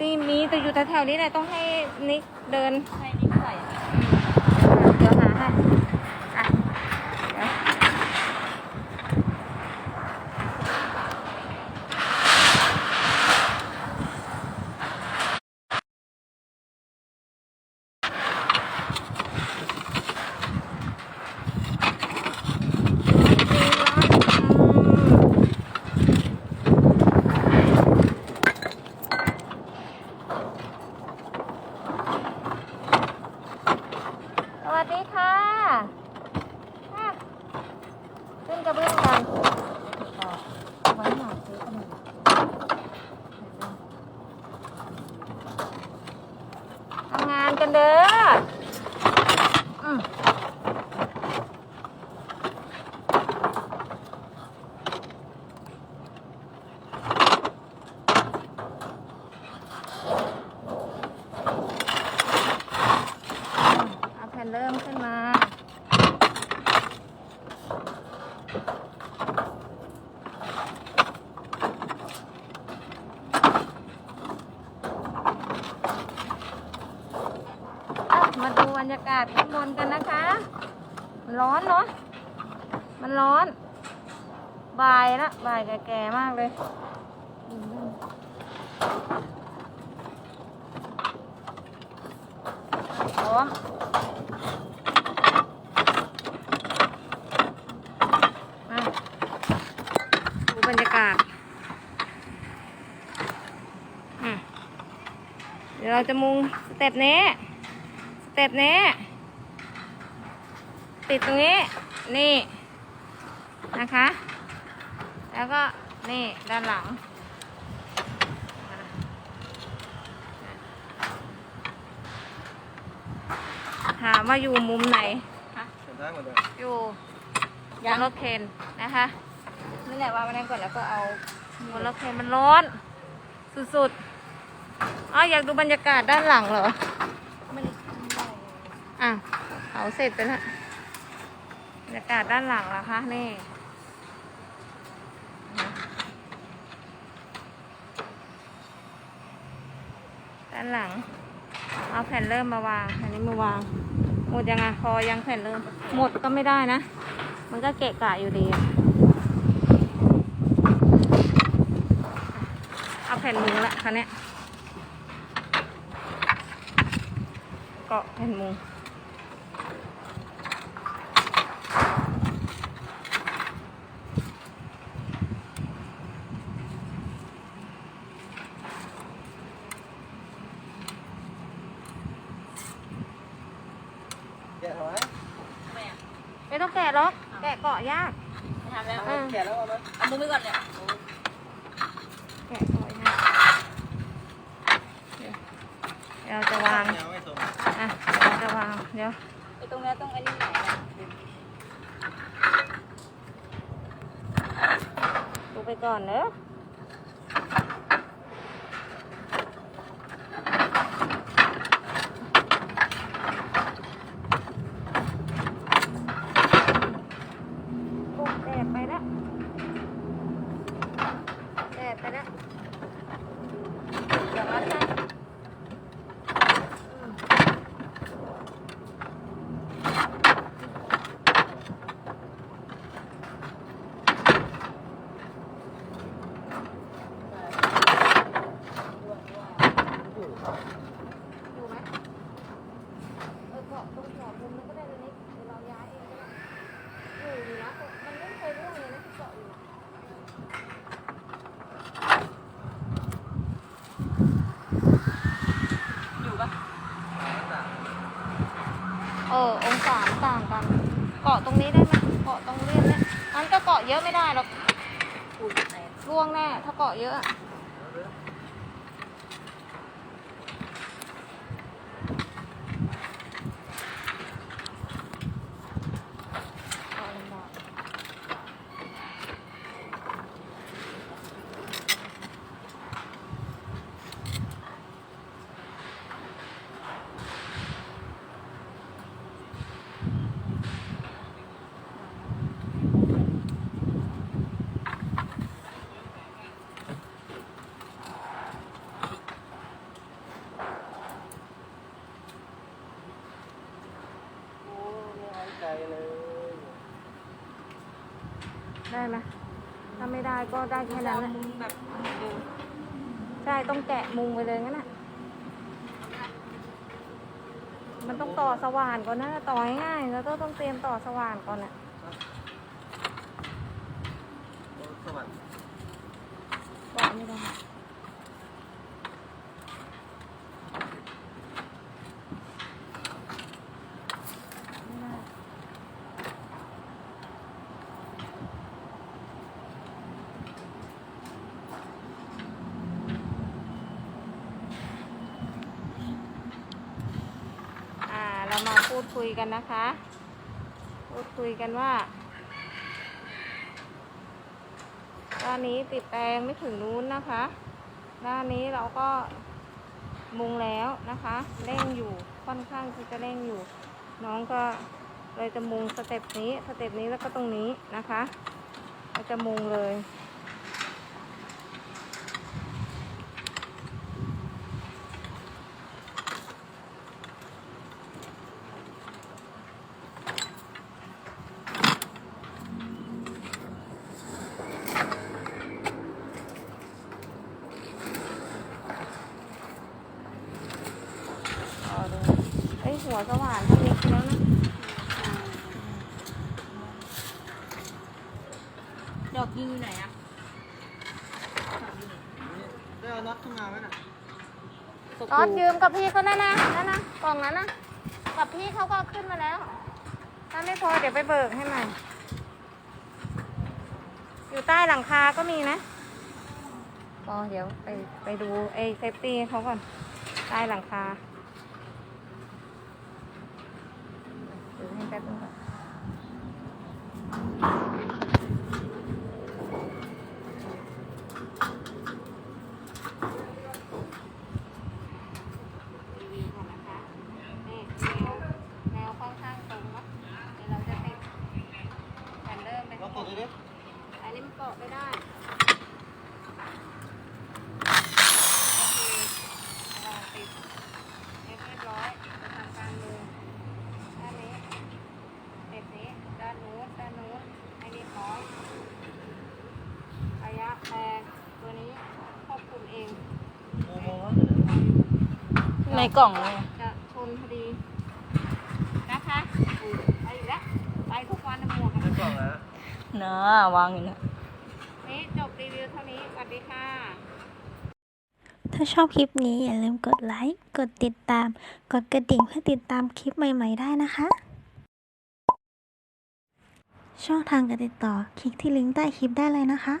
ตีมีแต่อยู่แถวๆนี้แหละต้องให้นิกเดินให้นิดใส่ เดี๋ยวหาให้อะเดี๋ยวสวัสดีค่ะอะขึ้นกระเบื้องกันต่อไว้หน่อยซื้อขนม ทำงานกันเด้ออืมเอาแผ่นเริ่มขึ้นมา อะ มาดูบรรยากาศข้างบนกันนะคะ มันร้อนเนาะ มันร้อน บ่ายละบ่ายแก่ๆมากเลยอืมพร้อมาดูบรรยากาศอะเดี๋ยวเราจะมุงสเต็ปนี้ ต็ปนี้ ติดตรงนี้ นี่นะคะ แล้วก็นี่ด้านหลัง ถามว่าอยู่มุมไหนได้หมดเลยอยู่ยางรถเคนนะคะนี่แหละว่ามาได้ก่อนแล้วก็เอาบนรถเคนมันร้อน สุดๆอ๋ออยากดูบรรยากาศด้านหลังเหรอไม่ได้ขึ้นได้ อะเผาเสร็จไปแล้วบรรยากาศด้านหลังละคะนี่ด้านหลัง เอาแผ่นเริ่มมาวาง อันนี้มาวาง หมดยังไงพอยังแผ่นเริ่ม หมดก็ไม่ได้นะ มันก็เกะกะอยู่ดีอะเอาแผ่นมุงละคันนี้ยเกาะแผ่นมุง แกะทำไม ทำไมอะ ไม่ต้องแกะหรอก แกะเกาะยากไม่ทำแล้วอืมแกะแล้วเอาไหมเอามือไปก่อนเนี่ยแกะเกาะยากเดี๋ยวเดี๋ยวเราจะวางยังไม่ส่งอะเดี๋ยวเราจะวาง เดี๋ยว ไอ้ตรงนี้ต้องไอ้นี่ไหนอะดูไปก่อนเนอะโอ้แดดไปแล้วแดดไปแล้วเดี๋ยวรัดให้อืมอยู่ไหมเออเกาะตรงขอบมุมนั้นก็ได้เลยนิดเดี๋ยวเราย้ายเองก็ได้อยู่อยู่นะมันไม่เคยร่วงเลยนะที่เกาะอยู่นะ อยู่ปะ เออองศามันต่างกัน เกาะต รงนี้ได้ไหมเกาะตรงเรียนเนี่ยมันก็เกาะเยอะไม่ได้หรอกปูนไหนร่วงแน่ถ้าเกาะเยอะอะเอาลำบาก ได้ไหมถ้าไม่ได้ ก็ได้แค่นั้นแหละมุมแบบเดิมใช่ต้องแกะมุงไปเลยงั้นน่ะ มันต้องต่อสว่านก่อนนะต่อง่ายๆแล้วก็ต้องเตรียมต่อสว่านก่อนน่ะ สวัสดี ต่อไม่ได้ไม่ได้อ่า เรามาพูดคุยกันนะคะ พูดคุยกันว่า ด้านนี้ติดแปลงไม่ถึงนู้นนะคะ ด้านนี้เราก็มุงแล้วนะคะเร่งอยู่ค่อนข้างที่จะเร่งอยู่ น้องก็เลยจะมุงสเต็ปนี้สเต็ปนี้แล้วก็ตรงนี้นะคะ เราจะมุงเลย ต่อเลยเอ้ย หัวสว่านถ้าเล็กไปแล้วนะดอกยิงอยู่ไหนอะได้เอาน็อตเข้ามาไหมน่ะตอนยืมกับพี่เขาแน่นะนั่นนะกล่องนั้นนะกับพี่เขาก็ขึ้นมาแล้ว ถ้าไม่พอเดี๋ยวไปเบิกให้ใหม่อยู่ใต้หลังคาก็มีนะพอเดี๋ยวไปไปดูไอ้เซฟตี้เขาก่อน ใต้หลังคา ดูให้แป๊บนึงก่อนรีวิวก่อนนะคะนี่แนวแนวค่อนข้างตรงเนาะเดี๋ยวเราจะติดแผ่นเริ่มไป น็อตตัวนี้ดิ อันนี้มันเกาะไม่ได้ โอเคเราติดเรียบร้อยจะทำการมือด้านนี้เด็ดนี้ ด้านนู้น ด้านนู้นให้เรียบร้อย ระยะแรงตัวนี้ควบคุมเอง โมโมว่าอยู่ไหน ในกล่องเลยจะชนพอดีนะคะอืมไปอีกแล้วไปทุกวันนะหมวกในกล่องแล้วนะวางอยู่นะ นี่จบรีวิวเท่านี้สวัสดีค่ะ ถ้าชอบคลิปนี้อย่าลืมกดไลค์ กดติดตาม กดกระดิ่งเพื่อติดตามคลิปใหม่ ๆ ได้นะคะ ช่องทางการติดต่อคลิกที่ลิงก์ใต้คลิปได้เลยนะคะ